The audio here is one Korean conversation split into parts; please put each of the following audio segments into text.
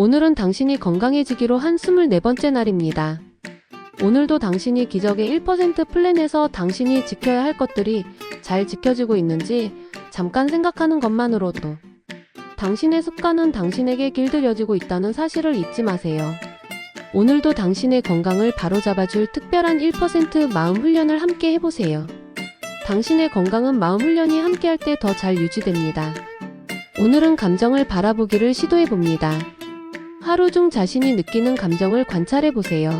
오늘은 당신이 건강해지기로 한 24번째 날입니다. 오늘도 당신이 기적의 1% 플랜에서 당신이 지켜야 할 것들이 잘 지켜지고 있는지 잠깐 생각하는 것만으로도 당신의 습관은 당신에게 길들여지고 있다는 사실을 잊지 마세요. 오늘도 당신의 건강을 바로잡아줄 특별한 1% 마음 훈련을 함께 해보세요. 당신의 건강은 마음 훈련이 함께할 때 더 잘 유지됩니다. 오늘은 감정을 바라보기를 시도해 봅니다. 하루 중 자신이 느끼는 감정을 관찰해 보세요.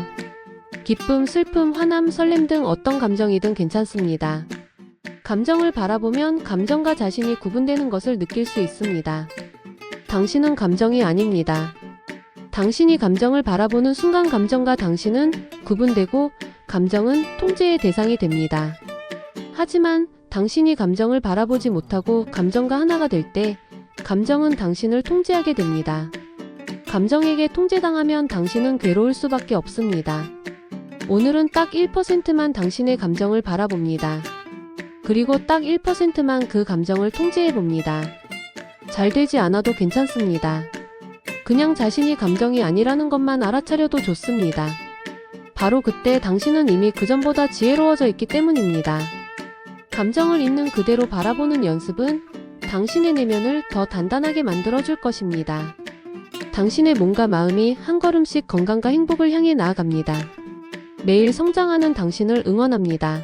기쁨, 슬픔, 화남, 설렘 등 어떤 감정이든 괜찮습니다. 감정을 바라보면 감정과 자신이 구분되는 것을 느낄 수 있습니다. 당신은 감정이 아닙니다. 당신이 감정을 바라보는 순간 감정과 당신은 구분되고 감정은 통제의 대상이 됩니다. 하지만 당신이 감정을 바라보지 못하고 감정과 하나가 될 때 감정은 당신을 통제하게 됩니다. 감정에게 통제당하면 당신은 괴로울 수밖에 없습니다. 오늘은 딱 1%만 당신의 감정을 바라봅니다. 그리고 딱 1%만 그 감정을 통제해 봅니다. 잘 되지 않아도 괜찮습니다. 그냥 자신이 감정이 아니라는 것만 알아차려도 좋습니다. 바로 그때 당신은 이미 그전보다 지혜로워져 있기 때문입니다. 감정을 있는 그대로 바라보는 연습은 당신의 내면을 더 단단하게 만들어줄 것입니다. 당신의 몸과 마음이 한 걸음씩 건강과 행복을 향해 나아갑니다. 매일 성장하는 당신을 응원합니다.